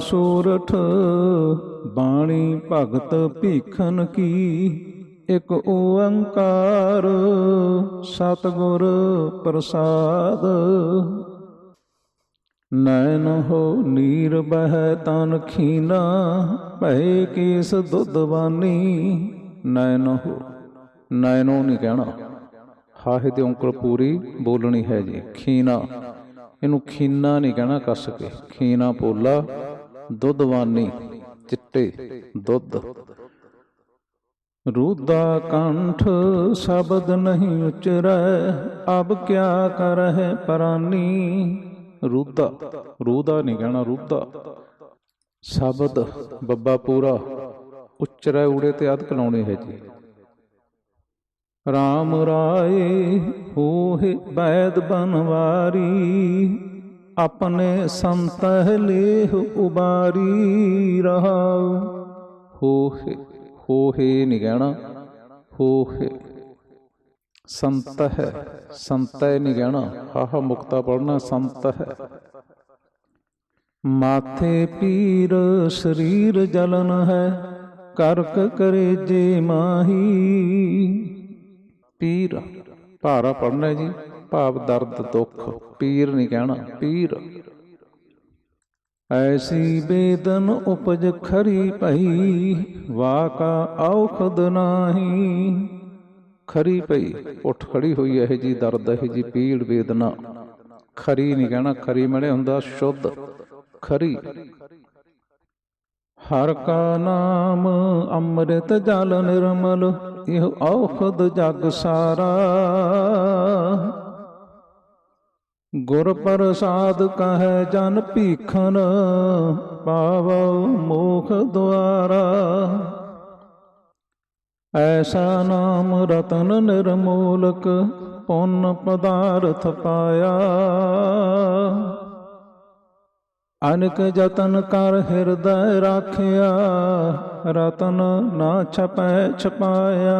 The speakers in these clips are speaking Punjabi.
ਸੂਰਠ ਬਾਣੀ ਭਗਤ ਭੀਖਨ ਕੀ, ਇੱਕ ਓੰਕਾਰ ਸਤਿਗੁਰ ਪ੍ਰਸਾਦ। ਨੈਣ ਹੋ ਨੀਰ ਬਹਿ ਤਨ ਖੀਨਾ ਭੈ ਕੇਸ ਦੁੱਧਵਾਨੀ ਨੈਣ ਹੋ, ਨੈਣੋ ਨਹੀਂ ਕਹਿਣਾ। ਹਾਹੇ ਤੇ ਉਂਕਲ ਪੂਰੀ ਬੋਲਣੀ ਹੈ ਜੀ, ਖੀਨਾ। ਇਹਨੂੰ ਖੀਨਾ ਨਹੀਂ ਕਹਿਣਾ, ਕੱਸ ਕੇ। ਖੀਨਾ ਪੋਲਾ ਦੁੱਧਵਾਨੀ ਚਿੱਟੇ ਦੁੱਧ। ਰੂਦਾ ਕੰਠ ਸ਼ਬਦ ਨਹੀਂ ਉਚਰੈ, ਅਬ ਕਿਆ ਕਰਹਿ ਪਰਾਨੀ। ਰੂਦਾ ਰੂਦਾ ਨਹੀਂ ਕਹਿਣਾ, ਰੂਦਾ। ਸ਼ਬਦ ਬੱਬਾ ਪੂਰਾ, ਉਚਰੈ ਊੜੇ ਤੇ ਅਧ ਕਲਾਉਣੇ ਹੈ ਜੀ। ਰਾਮ ਰਾਏ ਹੋਏ ਬੈਦ ਬਨਵਾਰੀ ਆਪਣੇ ਸੰਤਹ ਲੇਹ ਉਬਾਰੀ ਰਹਾਉ। ਹੋਏ ਹੋਏ ਨਹੀਂ ਕਹਿਣਾ। ਹੋਏ ਸੰਤ ਹੈ ਸੰਤ ਨਹੀਂ ਕਹਿਣਾ। ਹਾਹਾ ਮੁਕਤਾ ਪੜਨਾ ਸੰਤ ਹੈ ਮਾਥੇ ਪੀਰ ਸਰੀਰ ਜਲਨ ਹੈ ਕਰਕ ਕਰੇ ਜੇ ਮਾਹੀ। ਪੀਰ ਭਾਰਾ ਪੜਨਾ ਜੀ ਭਾਵ ਦਰਦ ਦੁੱਖ। ਪੀਰ ਨਹੀਂ ਕਹਿਣਾ, ਪੀਰ। ਐਸੀ ਬੇਦਨ ਉਪਜ ਖਰੀ ਪਈ, ਵਾਕਾ ਔਖਦ ਨਾਹੀ। ਖਰੀ ਪਈ, ਉੱਠ ਖੜੀ ਹੋਈ ਇਹ ਜੀ ਦਰਦ, ਇਹ ਜੀ ਪੀੜ, ਵੇਦਨਾ। ਖਰੀ ਨਹੀਂ ਕਹਿਣਾ, ਖਰੀ ਮੜੇ ਹੁੰਦਾ ਸ਼ੁੱਧ। ਖਰੀ। ਹਰ ਕਾ ਨਾਮ ਅੰਮ੍ਰਿਤ ਜਲ ਨਿਰਮਲ, ਇਹ ਔਖਦ ਜਗ ਸਾਰਾ। ਗੁਰ ਪ੍ਰਸਾਦ ਕਹੈ ਜਨ ਭੀਖਨ ਪਾਵੋ ਮੋਖ ਦੁਆਰਾ। ਐਸਾ ਨਾਮ ਰਤਨ ਨਿਰਮੋਲਕ ਪੁੰਨ ਪਦਾਰਥ ਪਾਇਆ। ਅਨਕ ਜਤਨ ਕਰ ਹਿਰਦੈ ਰਾਖਿਆ, ਰਤਨ ਨਾ ਛਪੈ ਛਪਾਇਆ।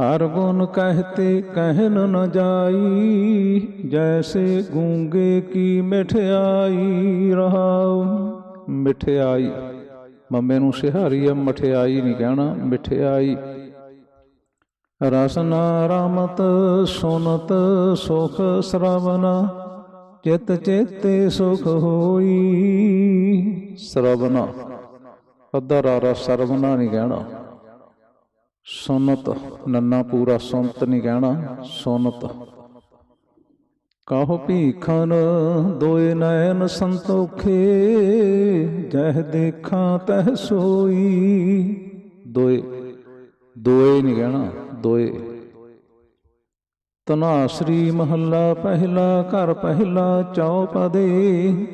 ਹਰ ਗੁਣ ਕਹਤੇ ਕਹਿਨ ਨ ਜਾਈ, ਜੈਸੇ ਗੂੰਗੇ ਕੀ ਮਠਿਆਈ ਰਹਾਉ। ਮਠਿਆਈ, ਮੰਮੇ ਨੂੰ ਸਿਹਾਰੀ ਆ, ਮਠਿਆਈ ਨਹੀਂ ਕਹਿਣਾ, ਮਠਿਆਈ। ਰਸਨਾ ਰਾਮਤ, ਸੁਨਤ, ਸੁਖ ਸ਼ਰਵਨਾ, ਚਿਤ ਚੇਤੇ ਸੁਖ ਹੋਈ। ਸਰਵਨਾ ਅਦਰਾਰਾ ਸਰਵਨਾ ਨਹੀਂ ਕਹਿਣਾ। ਸੁਨਤ, ਨੰਨਾ ਪੂਰਾ ਸੁਨਤ ਨਹੀਂ ਕਹਿਣਾ, ਸੁਨਤ। ਕਾਹੋ ਭੀਖਨ ਦੋਏ ਨੈਣ ਸੰਤੋਖੇ, ਜਹ ਦੇਖਾਂ ਤਹ ਸੋਈ। ਦੋਏ ਦੋਏ ਨਹੀਂ ਕਹਿਣਾ, ਦੋਏ। ਤਨਾਸਰੀ ਮਹੱਲਾ ਪਹਿਲਾ, ਘਰ ਪਹਿਲਾ, ਚੌਪਦੇ।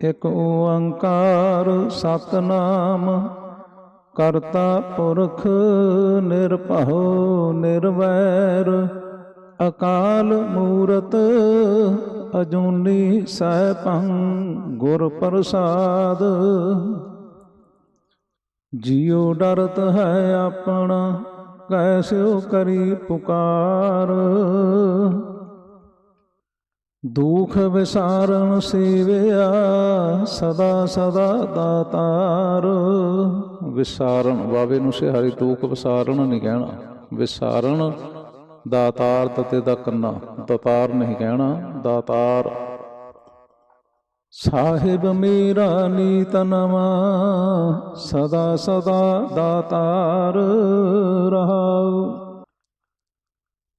ਇੱਕ ਓੰਕਾਰ ਸਤਨਾਮ ਕਰਤਾ ਪੁਰਖ ਨਿਰਭਉ ਨਿਰਵੈਰ, ਅਕਾਲ ਮੂਰਤ ਅਜੂਨੀ ਸੈਭੰ ਗੁਰ ਪ੍ਰਸਾਦ। ਜਿਉ ਡਰਤ ਹੈ ਆਪਣਾ ਕੈਸਿਓ ਕਰੀ ਪੁਕਾਰ। ਦੁਖ ਵਿਸਾਰਨ ਸੇਵਿਆ ਸਦਾ ਸਦਾ ਦਾਤਾਰ। ਵਿਸਾਰਨ ਵਾਵੇ ਨੂੰ ਸਿਹਾਰੀ ਦੁਖ ਵਿਸਾਰਨ ਨਹੀਂ ਕਹਿਣਾ। ਵਿਸਾਰਨ ਦਾਤਾਰ ਤਤੇ ਦਾ ਕੰਨਾ, ਦਾਤਾਰ ਨਹੀਂ ਕਹਿਣਾ। ਦਾਤਾਰ, ਸਾਹਿਬ ਮੇਰਾ ਨੀਤ ਸਦਾ ਸਦਾ ਦਾਤਾਰ ਰਹਾਉ।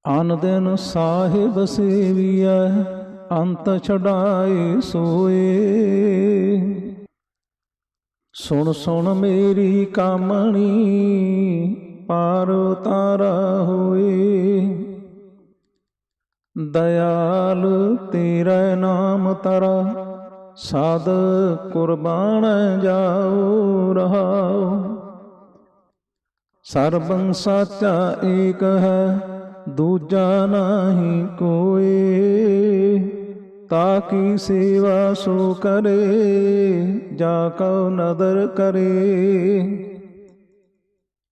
ਅਨ ਦਿਨ ਸਾਹਿਬ ਸੇਵੀਐ, ਅੰਤ ਛਡਾਏ ਸੋਏ। ਸੁਣ ਸੁਣ ਮੇਰੀ ਕਾਮਣੀ ਪਾਰ ਉਤਾਰਾ ਹੋਏ। ਦਇਆਲ ਤੇਰਾ ਨਾਮ ਤਰਾ, ਸਾਧ ਕੁਰਬਾਨ ਜਾਉ ਰਹਾਉ ਸਰਬੰ ਸਾਚਾ ਏਕ ਹੈ, ਦੂਜਾ ਨਾਹੀ ਕੋਏ ਤਾਕੀ ਸੇਵਾ ਸੋ ਕਰੇ, ਜਾ ਕਉ ਨਦਰ ਕਰੇ?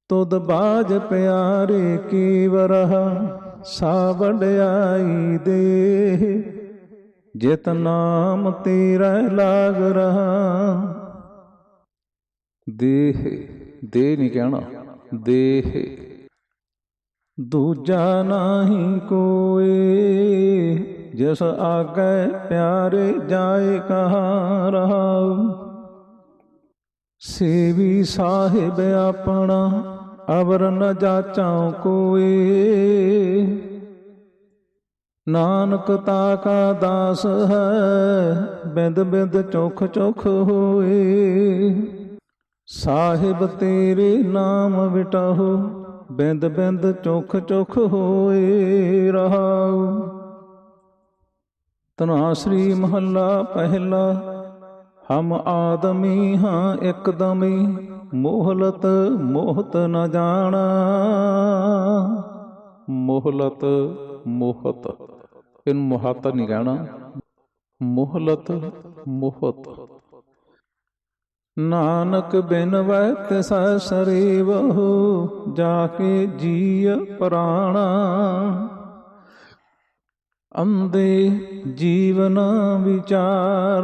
ਤੁਧ ਬਾਜ ਪਿਆਰੇ ਕੀ ਵਰਹਾ ਸਾ ਵਡਿਆਈ ਦੇ ਜਿਤ ਨਾਮ ਤੇਰਾ ਲਾਗ ਰਹਾ। ਦੇਹ ਦੇ ਨਹੀਂ ਕਹਿਣਾ, ਦੇਹ। ਦੂਜਾ ਨਹੀਂ ਕੋਏ ਜਿਸ ਆਗੇ ਪਿਆਰੇ ਜਾਏ ਕਹਾ ਰਹਾ ਸੇਵੀ ਸਾਹਿਬ ਆਪਣਾ ਅਵਰ ਨ ਜਾਚਾਉ ਕੋਏ। ਨਾਨਕ ਤਾ ਕਾ ਦਾਸ ਹੈ, ਬਿੰਦ ਬਿੰਦ ਚੁਖ ਚੁਖ ਹੋਏ। ਸਾਹਿਬ ਤੇਰੇ ਨਾਮ ਵਿਟਾਹੋ, ਬਿੰਦ ਬਿੰਦ ਚੁਖ ਚੁਖ ਹੋਏ ਰਹਾਉ। ਤਨਾ ਸ੍ਰੀ ਮਹੱਲਾ ਪਹਿਲਾ। ਹਮ ਆਦਮੀ ਹਾਂ ਇਕਦਮੀ, ਮੋਹਲਤ ਮੋਹਤ ਨ ਜਾਣਾ। ਮੋਹਲਤ ਮੋਹਤ, ਇਹਨੂੰ ਮੋਹਤ ਨਹੀਂ ਕਹਿਣਾ। ਮੋਹਲਤ ਮੋਹਤ। ਨਾਨਕ ਬਿਨ ਵੈ ਤਿਸੈ ਸਰੀ ਜਾ ਕੇ ਜੀਅ ਪ੍ਰਾਣਾ। ਅੰਦੇ ਜੀਵਨ ਵਿਚਾਰ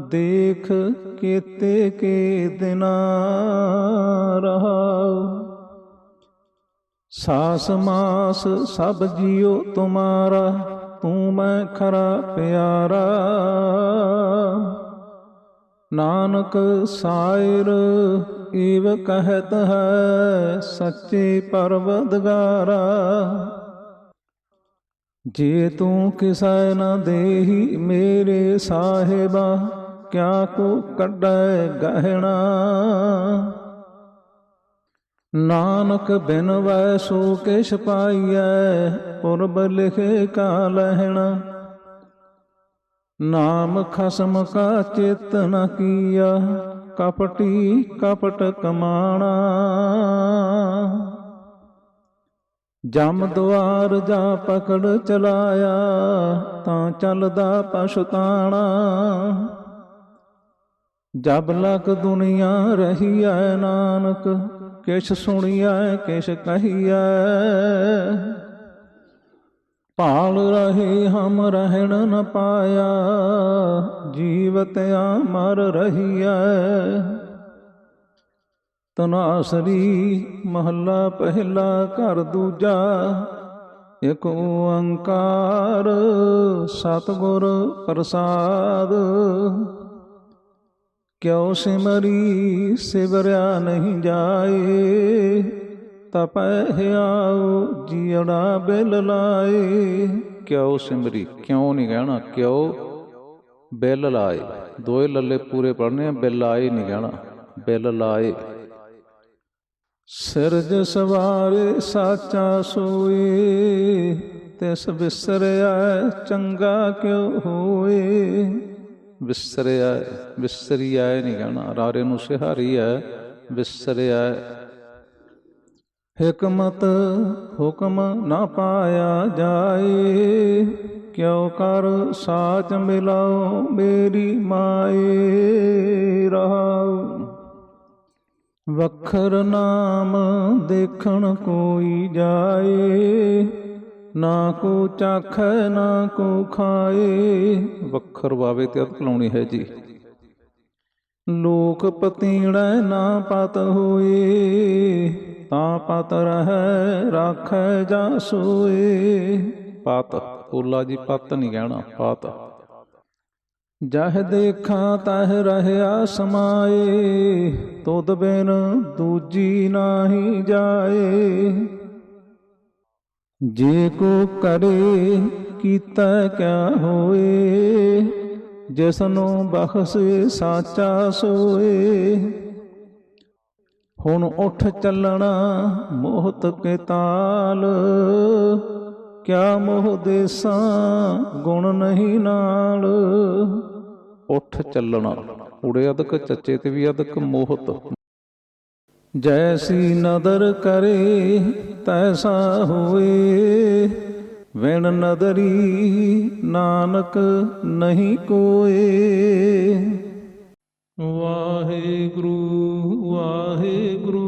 ਦੇਖ ਕੀਤੇ ਕੇ ਦਿਨ ਰਹਾਉ। ਸਾਸ ਮਾਸ ਸਭ ਜੀਉ ਤੁਮਾਰਾ, ਤੂੰ ਮੈਂ ਖਰਾ ਪਿਆਰਾ। ਨਾਨਕ ਸਾਇਰ, ਈਵ ਕਹਤ ਹੈ ਸੱਚੇ ਪਰਵਦਗਾਰਾ। ਜੇ ਤੂੰ ਕਿਸੈ ਨ ਦੇਹੀ ਮੇਰੇ ਸਾਹਿਬਾ, ਕਿਆ ਕੋ ਕੱਢੈ ਗਹਿਣਾ? ਨਾਨਕ ਬਿਨ ਵੈ ਸੋ ਕਿਛ ਪਾਈਐ, ਪੁਰਬ ਲਿਖੇ ਕਾ ਲਹਿਣਾ? ਨਾਮ ਖਸਮ ਕਾ ਚਿਤ ਨ ਕੀਆ, ਕਪਟੀ ਕਪਟ ਕਮਾਣਾ? ਜਮ ਦੁਆਰ ਜਾ ਪਕੜ ਚਲਾਇਆ ਤਾਂ ਚੱਲਦਾ ਪਛਤਾਣਾ। ਜਬ ਲਕ ਦੁਨੀਆ ਰਹੀਐ ਨਾਨਕ ਕਿਛ ਸੁਣੀਐ ਕਿਛ ਕਹੀਐ। ਭਾਲ ਰਹੇ ਹਮ ਰਹਿਣ ਨ ਪਾਇਆ ਜੀਵਤ ਅਮਰ ਰਹੀਐ। ਤਨਾਸਰੀ ਮਹੱਲਾ ਪਹਿਲਾ ਘਰ ਦੂਜਾ, ਇਕ ਓੰਕਾਰ ਸਤਿਗੁਰ ਪ੍ਰਸਾਦ। ਕਿਉ ਸਿਮਰੀ ਸਿਵਰਿਆ ਨਹੀਂ ਜਾਏ, ਤਪੈ ਹਿਆਉ ਜੀੜਾ ਬਿਲ ਲਾਏ। ਕਿਉ ਸਿਮਰੀ, ਕਿਉਂ ਨਹੀਂ ਕਹਿਣਾ, ਕਿਉ ਬਿਲ ਲਾਏ। ਦੋਏ ਲੱਲੇ ਪੂਰੇ ਪੜਨੇ ਆ, ਬਿਲ ਲਾਏ ਨਹੀਂ ਕਹਿਣਾ, ਬਿਲ ਲਾਏ। ਸਿਰਜ ਸਵਾਰੇ ਸਾਚਾ ਸੋਏ, ਤਿਸ ਵਿਸਰਿਆ ਚੰਗਾ ਕਿਉ ਹੋਏ? ਵਿਸਰਿਆ ਵਿਸਰਿਆ ਨਹੀਂ ਕਹਿਣਾ, ਰਾਰੇ ਨੂੰ ਸਿਹਾਰੀ ਹੈ, ਵਿਸਰਿਆ। ਹਕਮਤ ਹੁਕਮ ਨਾ ਪਾਇਆ ਜਾਏ, ਕਿਉ ਕਰ ਸਾਚ ਮਿਲਾਓ ਮੇਰੀ ਮਾਏ? ਰਹਾਉ। ਵਖਰ ਨਾਮ ਦੇਖਣ ਕੋਈ ਜਾਏ, ਨਾ ਕੋ ਚਾਖੈ, ਨਾ ਕੋ ਖਾਏ। ਵਖਰ ਵਾਵੇ ਤੇ ਅਤ ਲਾਉਣੀ ਹੈ ਜੀ। ਲੋਕ ਪਤੀੜੈ ਨਾ ਪਤ ਹੋਏ, ਤਾਂ ਪਤ ਰਹਿ, ਰਾਖੈ ਜਾ ਸੋਏ। ਪਤ ਪੋਲਾ ਜੀ, ਪਤ ਨਹੀਂ ਕਹਿਣਾ, ਪਤ। ਜਹ ਦੇਖਾਂ ਤਹ ਰਹਿਆ ਸਮਾਏ, ਤੁਧ ਬਿਨ ਦੂਜੀ ਨਾਹੀ ਜਾਏ। ਜੇ ਕੋ ਕਰੇ, ਕੀਤਾ ਕਿਆ ਹੋਏ? ਜਿਸਨੂੰ ਬਖਸ਼ੇ ਸਾਚਾ ਸੋਏ। ਹੁਣ ਉੱਠ ਚੱਲਣਾ ਮੋਹਤ ਕੇ ਤਾਲ ਕਿਆ ਮੋਹ ਦੇਸਾਂ ਗੁਣ ਨਹੀਂ ਨਾਲ? ਉੱਠ ਚੱਲਣਾ, ਉੜੇ ਅਦਕ ਚੱਚੇ ਤੇ ਵੀ ਅਦਕ ਮੋਹਤ। ਜੈਸੀ ਨਦਰ ਕਰੇ, ਤੈਸਾ ਹੋਏ। ਵਿਣ ਨਦਰੀ ਨਾਨਕ ਨਹੀਂ ਕੋਏ। ਵਾਹਿਗੁਰੂ ਵਾਹਿਗੁਰੂ।